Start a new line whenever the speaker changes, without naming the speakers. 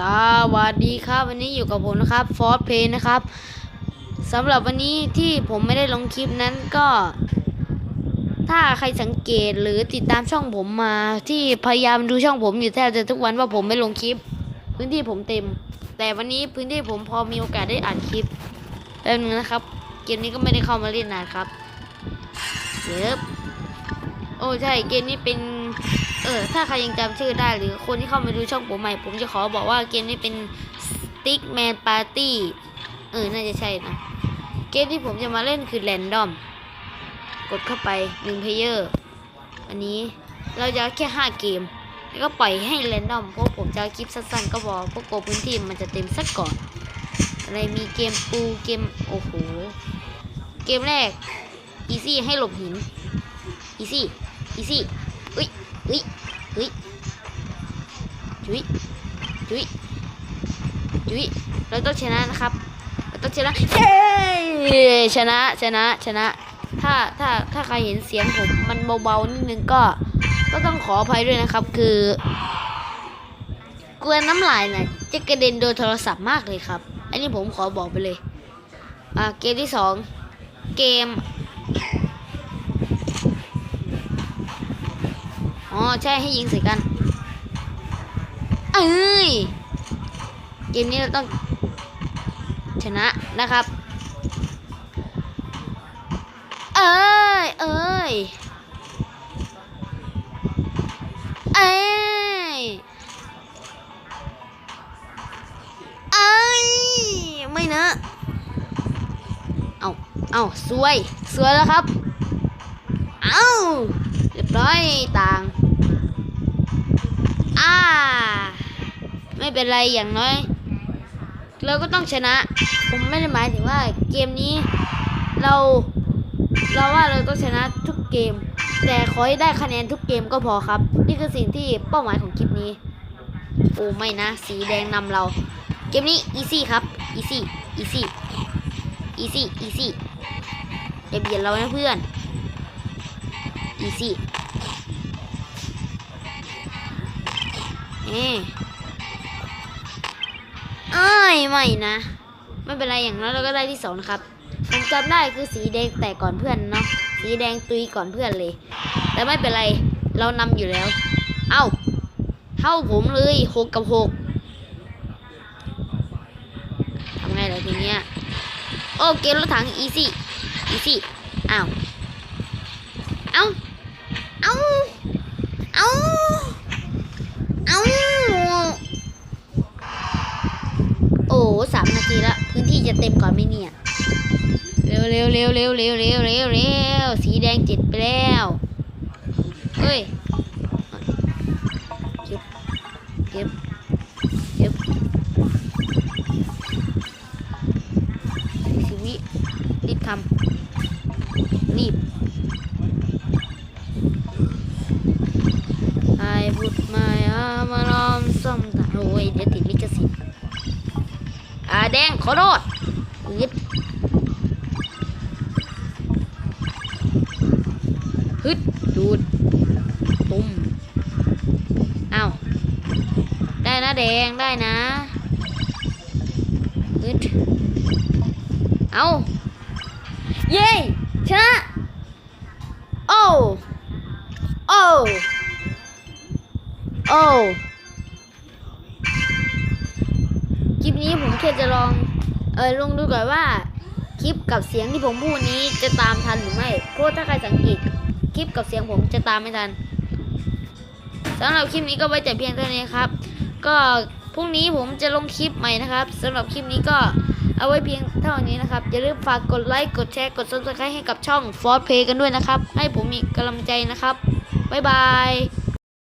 สวัสดีครับ วันนี้อยู่กับผมนะครับฟอร์เพย์นะครับสำหรับวันนี้ที่ผมไม่ได้ลงคลิปนั้นก็ ถ้าใครสังเกตหรือติดตามช่องผมมาที่พยายามดูช่องผมอยู่แทบจะทุกวันว่าผมไม่ลงคลิป พื้นที่ผมเต็ม แต่วันนี้พื้นที่ผมพอมีโอกาสได้อ่านคลิปแป๊บนึงนะครับ เกมนี้ก็ไม่ได้เข้ามาเล่นนานครับเย็บโอ้ใช่เกมนี้เป็น ออถ้าใครยังจำชื่อได้หรือคนที่เข้ามาดูช่องผมใหม่ ผมจะขอบอกว่าเกมนี้เป็น Stickman Party เออ น่าจะใช่นะ เกมที่ผมจะมาเล่นคือ Random กดเข้าไป1 player อันนี้เราจะแค่ 5 เกม แล้วก็ปล่อยให้ Random เพราะผมจะคลิปสั้นๆก็พอเพราะกลัวพื้นที่มันจะเต็มสักก่อน อะไรมีเกมปูเกม โอ้โห เกมแรก Easy ให้หลบหิน Easy Easy อุ้ย เฮ้ยเฮ้ยจุ๊ยจุ๊ยจุ๊ยเราต้องชนะนะครับเราต้องชนะเย้ชนะชนะชนะ ถ้าถ้าถ้าใครเห็นเสียงผมมันเบาๆนิดนึงก็ ก็ต้องขออภัยด้วยนะครับ คือกลัวน้ำลายนี่ยจะกระเด็นโดนโทรศัพท์มากเลยครับ อันนี้ผมขอบอกไปเลย อ่าเกมที่สองเกม อ๋อใช่ให้ยิงใส่กัน เอ้ยเกมนี้เราต้องชนะนะครับ เอ้ย เอ้ย เอ้ย เอ้ย ไม่นะ เอาเอาสวย สวยแล้วครับ เอาเรียบร้อยต่าง อ่า ไม่เป็นไรอย่างน้อย เราก็ต้องชนะ ผมไม่ได้หมายถึงว่าเกมนี้ เรา เราว่าเราต้องชนะทุกเกม แต่ขอให้ได้คะแนนทุกเกมก็พอครับ นี่คือสิ่งที่เป้าหมายของคลิปนี้ โอ้ไม่นะ สีแดงนำเรา เกมนี้ easy ครับ easy easy easy easy อย่าเบียดเรานะเพื่อน easy เเอ้ยไม่นะ ไม่เป็นไรอย่างน้อยเราก็ได้ที่สองนะครับผมจำได้คือสีแดงแตกก่อนเพื่อนเนาะสีแดงตุยก่อนเพื่อนเลย แต่ไม่เป็นไรเรานำอยู่แล้ว เอ้าเท่าผมเลยหกกับหกทำไงล่ะทีเนี้ยโอเกมรถถังอีซี่อีซี่อ้าว เอ้า เอ้า เอ้า เอ้า โอ้สามนา ทีละพื้นที่จะเต็มก่อนไหมเนี่ยเร็วเร็วเร็วเร็วเร็วเร็วเร็วเร็วสีแดงจิตไปแล้วเฮ้ยเก็บเก็บเก็บสิวิรีบทำรีบไอ้บุตรมาอามาลอมซ่อมตาโอ้ยเดี๋ยวติดลิ แดงขอโทษยึดฮึดดูดตุ้มเอาได้นะแดงได้นะฮึดเอาเย้ชนะโอ้โอ้โอ้ นี้ผมแค่จะลองเออลองดูก่อนว่า คลิปกับเสียงที่ผมพูดนี้จะตามทันหรือไม่เพราะถ้าใครสังเกตคลิปกับเสียงผมจะตามไม่ทันสำหรับคลิปนี้ก็ไว้แต่เพียงเท่านี้ครับ ก็พรุ่งนี้ผมจะลงคลิปใหม่นะครับสำหรับคลิปนี้ก็เอาไว้เพียงเท่านี้นะครับ อย่าลืมฝากกดไลค์กดแชร์กด subscribe ให้กับช่อง f o r Play กันด้วยนะครับ ให้ผมมีกำลังใจนะครับ บ๊ายบาย